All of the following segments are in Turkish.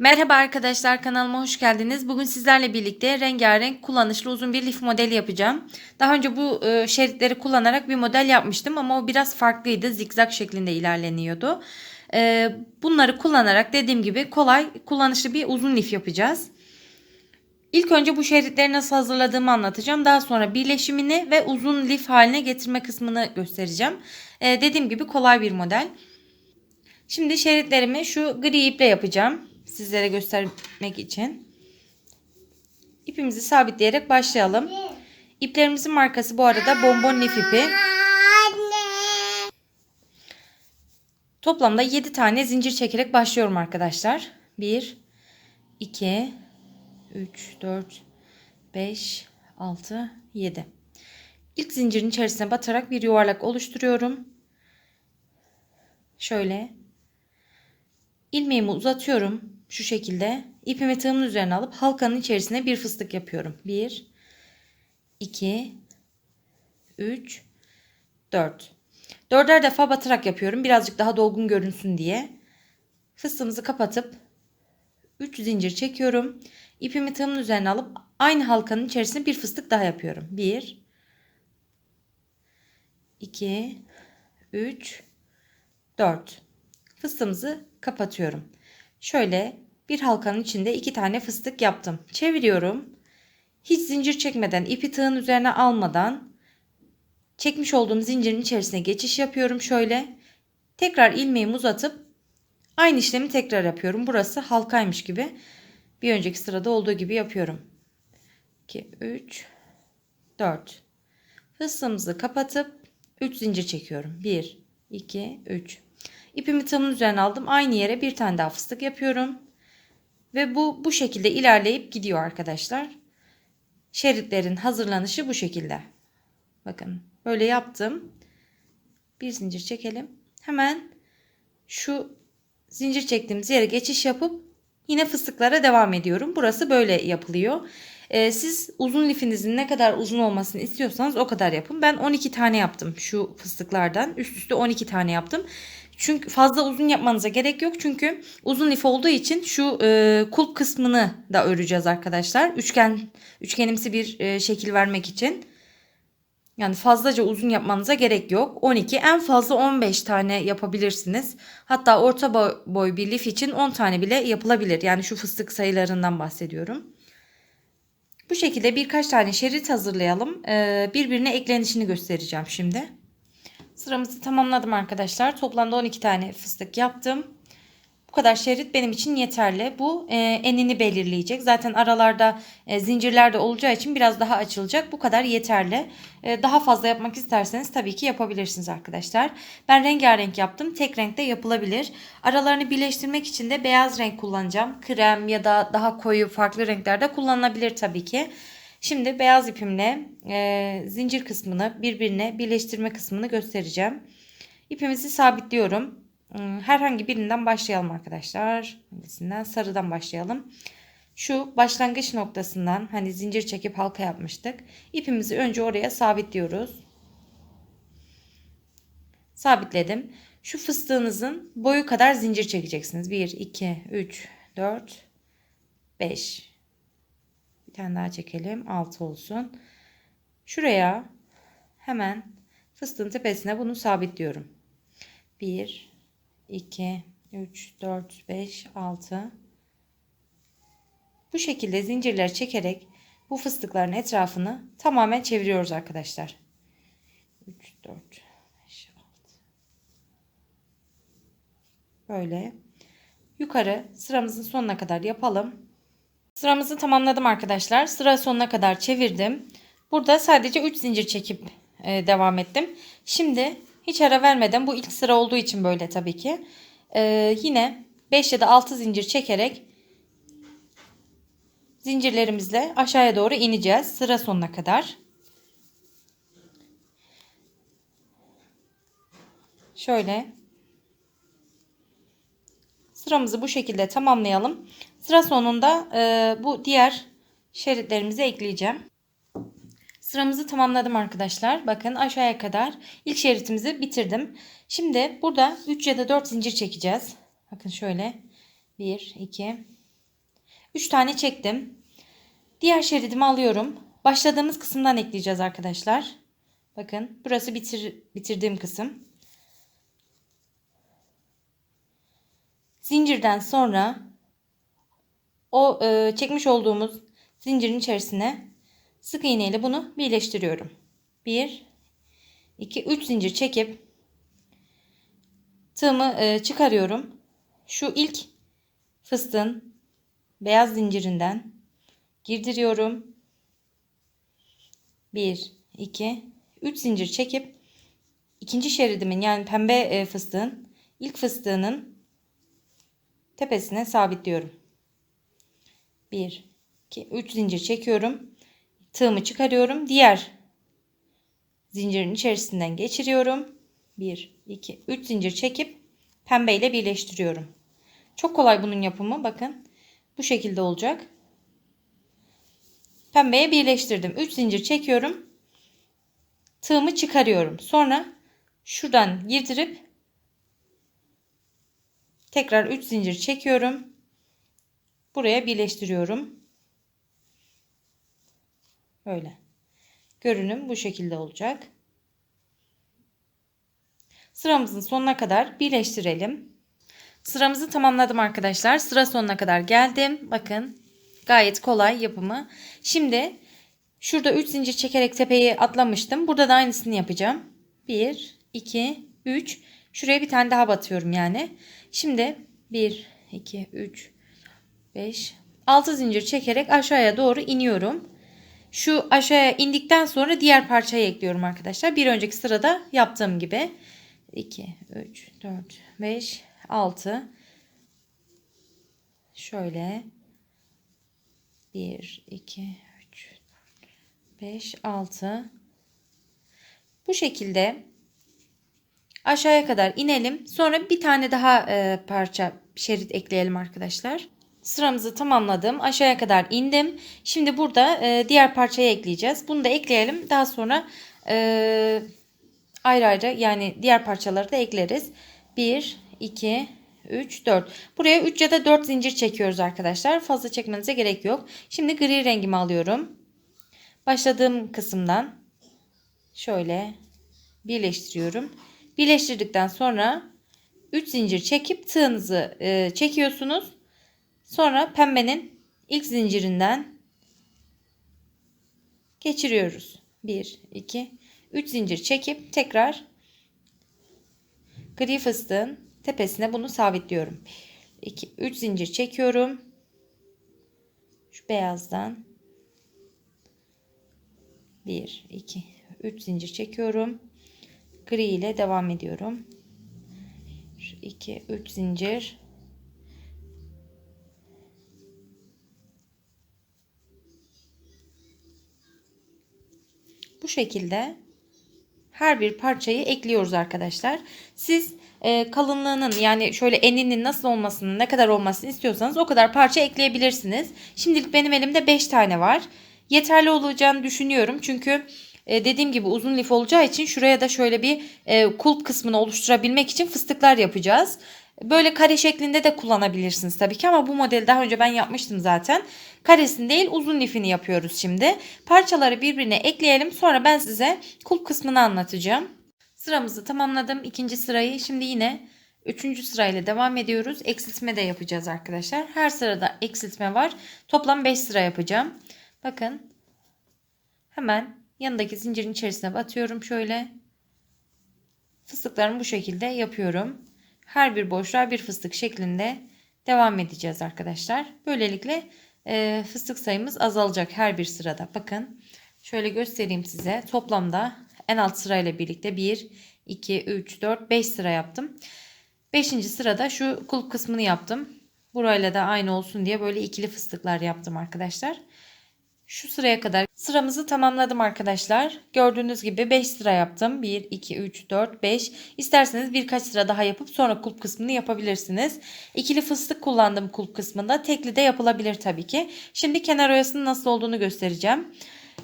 Merhaba arkadaşlar kanalıma hoş geldiniz. Bugün sizlerle birlikte rengarenk kullanışlı uzun bir lif modeli yapacağım. Daha önce bu e, şeritleri kullanarak bir model yapmıştım ama o biraz farklıydı. Zikzak şeklinde ilerleniyordu. E, bunları kullanarak dediğim gibi kolay kullanışlı bir uzun lif yapacağız. İlk önce bu şeritleri nasıl hazırladığımı anlatacağım. Daha sonra birleşimini ve uzun lif haline getirme kısmını göstereceğim. E, dediğim gibi kolay bir model. Şimdi şeritlerimi şu gri iple yapacağım. Sizlere göstermek için. İpimizi sabitleyerek başlayalım. İplerimizin markası bu arada bonbon lif ipi. Toplamda 7 tane zincir çekerek başlıyorum arkadaşlar. 1, 2, 3, 4, 5, 6, 7. İlk zincirin içerisine batarak bir yuvarlak oluşturuyorum. Şöyle ilmeğimi uzatıyorum şu şekilde. İpimi tığımın üzerine alıp halkanın içerisine bir fıstık yapıyorum. 1 2 3 4 Dörder defa batarak yapıyorum. Birazcık daha dolgun görünsün diye. Fıstığımızı kapatıp 3 zincir çekiyorum. İpimi tığımın üzerine alıp aynı halkanın içerisine bir fıstık daha yapıyorum. 1 2 3 4 Fıstığımızı kapatıyorum. Şöyle bir halkanın içinde iki tane fıstık yaptım. Çeviriyorum. Hiç zincir çekmeden, ipi tığın üzerine almadan çekmiş olduğum zincirin içerisine geçiş yapıyorum şöyle. Tekrar ilmeğimi uzatıp aynı işlemi tekrar yapıyorum. Burası halkaymış gibi. Bir önceki sırada olduğu gibi yapıyorum. 2 3 4 Fıstığımızı kapatıp 3 zincir çekiyorum. 1 2 3 İpimi tığımın üzerine aldım. Aynı yere bir tane daha fıstık yapıyorum. Ve bu bu şekilde ilerleyip gidiyor arkadaşlar. Şeritlerin hazırlanışı bu şekilde. Bakın böyle yaptım. Bir zincir çekelim. Hemen şu zincir çektiğimiz yere geçiş yapıp yine fıstıklara devam ediyorum. Burası böyle yapılıyor. Ee, siz uzun lifinizin ne kadar uzun olmasını istiyorsanız o kadar yapın. Ben 12 tane yaptım şu fıstıklardan. Üst üste 12 tane yaptım. Çünkü fazla uzun yapmanıza gerek yok. Çünkü uzun lif olduğu için şu e, kulp kısmını da öreceğiz arkadaşlar. Üçgen üçgenimsi bir e, şekil vermek için. Yani fazlaca uzun yapmanıza gerek yok. 12 en fazla 15 tane yapabilirsiniz. Hatta orta boy, bir lif için 10 tane bile yapılabilir. Yani şu fıstık sayılarından bahsediyorum. Bu şekilde birkaç tane şerit hazırlayalım. Ee, birbirine eklenişini göstereceğim şimdi. Sıramızı tamamladım arkadaşlar. Toplamda 12 tane fıstık yaptım. Bu kadar şerit benim için yeterli. Bu e, enini belirleyecek. Zaten aralarda e, zincirler de olacağı için biraz daha açılacak. Bu kadar yeterli. E, daha fazla yapmak isterseniz tabii ki yapabilirsiniz arkadaşlar. Ben rengarenk yaptım. Tek renkte yapılabilir. Aralarını birleştirmek için de beyaz renk kullanacağım. Krem ya da daha koyu farklı renklerde kullanılabilir tabii ki. Şimdi beyaz ipimle e, zincir kısmını birbirine birleştirme kısmını göstereceğim. İpimizi sabitliyorum. Hmm, herhangi birinden başlayalım arkadaşlar. Hangisinden? Sarıdan başlayalım. Şu başlangıç noktasından hani zincir çekip halka yapmıştık. İpimizi önce oraya sabitliyoruz. Sabitledim. Şu fıstığınızın boyu kadar zincir çekeceksiniz. 1, 2, 3, 4, 5. Bir tane daha çekelim. 6 olsun. Şuraya hemen fıstığın tepesine bunu sabitliyorum. 1, 2, 3, 4, 5, 6. Bu şekilde zincirler çekerek bu fıstıkların etrafını tamamen çeviriyoruz arkadaşlar. 3, 4, 5, 6. Böyle yukarı sıramızın sonuna kadar yapalım. Sıramızı tamamladım arkadaşlar. Sıra sonuna kadar çevirdim. Burada sadece 3 zincir çekip e, devam ettim. Şimdi hiç ara vermeden bu ilk sıra olduğu için böyle tabii ki. E, yine 5 ya da 6 zincir çekerek zincirlerimizle aşağıya doğru ineceğiz. Sıra sonuna kadar. Şöyle sıramızı bu şekilde tamamlayalım. Sıra sonunda e, bu diğer şeritlerimizi ekleyeceğim. Sıramızı tamamladım arkadaşlar. Bakın aşağıya kadar ilk şeritimizi bitirdim. Şimdi burada 3 ya da 4 zincir çekeceğiz. Bakın şöyle 1, 2, 3 tane çektim. Diğer şeridimi alıyorum. Başladığımız kısımdan ekleyeceğiz arkadaşlar. Bakın burası bitir, bitirdiğim kısım. Zincirden sonra o e, çekmiş olduğumuz zincirin içerisine sık iğne ile bunu birleştiriyorum. 1 2 3 zincir çekip tığımı e, çıkarıyorum. Şu ilk fıstığın beyaz zincirinden girdiriyorum. 1 2 3 zincir çekip ikinci şeridimin yani pembe e, fıstığın ilk fıstığının tepesine sabitliyorum. 1 2 3 zincir çekiyorum. Tığımı çıkarıyorum. Diğer zincirin içerisinden geçiriyorum. 1 2 3 zincir çekip pembe ile birleştiriyorum. Çok kolay bunun yapımı. Bakın. Bu şekilde olacak. Pembeye birleştirdim. 3 zincir çekiyorum. Tığımı çıkarıyorum. Sonra şuradan girdirip tekrar 3 zincir çekiyorum. Buraya birleştiriyorum. Böyle. Görünüm bu şekilde olacak. Sıramızın sonuna kadar birleştirelim. Sıramızı tamamladım arkadaşlar. Sıra sonuna kadar geldim. Bakın gayet kolay yapımı. Şimdi şurada 3 zincir çekerek tepeyi atlamıştım. Burada da aynısını yapacağım. 1, 2, 3. Şuraya bir tane daha batıyorum yani. Şimdi 1, 2, 3, 5, 6 zincir çekerek aşağıya doğru iniyorum. Şu aşağıya indikten sonra diğer parçayı ekliyorum arkadaşlar. Bir önceki sırada yaptığım gibi. 2, 3, 4, 5, 6. Şöyle. 1, 2, 3, 5, 6. Bu şekilde aşağıya kadar inelim. Sonra bir tane daha e, parça şerit ekleyelim arkadaşlar. Sıramızı tamamladım. Aşağıya kadar indim. Şimdi burada e, diğer parçayı ekleyeceğiz. Bunu da ekleyelim. Daha sonra e, ayrı ayrı yani diğer parçaları da ekleriz. 1, 2, 3, 4. Buraya 3 ya da 4 zincir çekiyoruz arkadaşlar. Fazla çekmenize gerek yok. Şimdi gri rengimi alıyorum. Başladığım kısımdan şöyle birleştiriyorum. Birleştirdikten sonra 3 zincir çekip tığınızı e, çekiyorsunuz. Sonra pembenin ilk zincirinden geçiriyoruz. 1, 2, 3 zincir çekip tekrar gri fıstığın tepesine bunu sabitliyorum. 2, 3 zincir çekiyorum. Şu beyazdan 1, 2, 3 zincir çekiyorum. Gri ile devam ediyorum. 2, 3 zincir şekilde her bir parçayı ekliyoruz arkadaşlar. Siz e, kalınlığının yani şöyle eninin nasıl olmasını ne kadar olmasını istiyorsanız o kadar parça ekleyebilirsiniz. Şimdilik benim elimde 5 tane var. Yeterli olacağını düşünüyorum. Çünkü e, dediğim gibi uzun lif olacağı için şuraya da şöyle bir e, kulp kısmını oluşturabilmek için fıstıklar yapacağız. Böyle kare şeklinde de kullanabilirsiniz tabii ki ama bu modeli daha önce ben yapmıştım zaten. Karesini değil uzun lifini yapıyoruz şimdi. Parçaları birbirine ekleyelim sonra ben size kulp kısmını anlatacağım. Sıramızı tamamladım. ikinci sırayı şimdi yine üçüncü sırayla devam ediyoruz. Eksiltme de yapacağız arkadaşlar. Her sırada eksiltme var. Toplam 5 sıra yapacağım. Bakın hemen yanındaki zincirin içerisine batıyorum şöyle. Fıstıklarımı bu şekilde yapıyorum her bir boşluğa bir fıstık şeklinde devam edeceğiz arkadaşlar. Böylelikle e, fıstık sayımız azalacak her bir sırada. Bakın şöyle göstereyim size. Toplamda en alt sırayla birlikte 1, 2, 3, 4, 5 sıra yaptım. 5. sırada şu kulp kısmını yaptım. Burayla da aynı olsun diye böyle ikili fıstıklar yaptım arkadaşlar. Şu sıraya kadar sıramızı tamamladım arkadaşlar. Gördüğünüz gibi 5 sıra yaptım. 1, 2, 3, 4, 5. İsterseniz birkaç sıra daha yapıp sonra kulp kısmını yapabilirsiniz. İkili fıstık kullandım kulp kısmında. Tekli de yapılabilir tabii ki. Şimdi kenar oyasının nasıl olduğunu göstereceğim.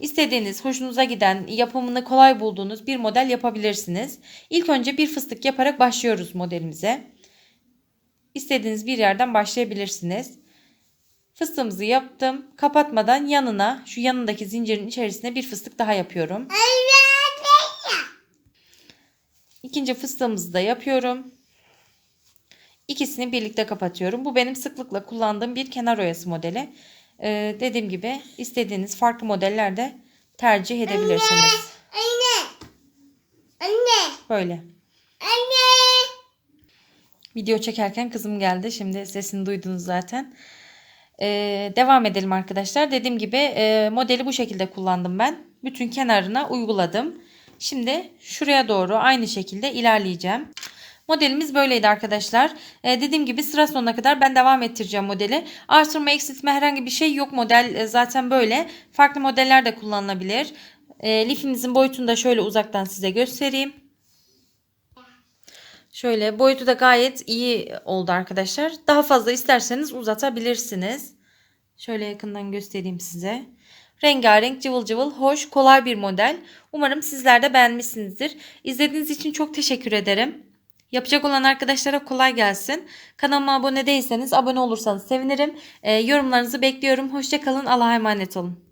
İstediğiniz, hoşunuza giden, yapımını kolay bulduğunuz bir model yapabilirsiniz. İlk önce bir fıstık yaparak başlıyoruz modelimize. İstediğiniz bir yerden başlayabilirsiniz. Fıstığımızı yaptım. Kapatmadan yanına şu yanındaki zincirin içerisine bir fıstık daha yapıyorum. İkinci fıstığımızı da yapıyorum. İkisini birlikte kapatıyorum. Bu benim sıklıkla kullandığım bir kenar oyası modeli. Ee, dediğim gibi istediğiniz farklı modellerde tercih edebilirsiniz. Anne. Anne. Böyle. Anne. Video çekerken kızım geldi. Şimdi sesini duydunuz zaten. Ee, devam edelim arkadaşlar. Dediğim gibi e, modeli bu şekilde kullandım ben. Bütün kenarına uyguladım. Şimdi şuraya doğru aynı şekilde ilerleyeceğim. Modelimiz böyleydi arkadaşlar. Ee, dediğim gibi sıra sonuna kadar ben devam ettireceğim modeli. Artırma eksiltme herhangi bir şey yok. Model e, zaten böyle. Farklı modeller de kullanılabilir. E, lifimizin boyutunu da şöyle uzaktan size göstereyim. Şöyle boyutu da gayet iyi oldu arkadaşlar. Daha fazla isterseniz uzatabilirsiniz. Şöyle yakından göstereyim size. Rengarenk, cıvıl cıvıl, hoş, kolay bir model. Umarım sizler de beğenmişsinizdir. İzlediğiniz için çok teşekkür ederim. Yapacak olan arkadaşlara kolay gelsin. Kanalıma abone değilseniz abone olursanız sevinirim. Ee, yorumlarınızı bekliyorum. Hoşçakalın. Allah'a emanet olun.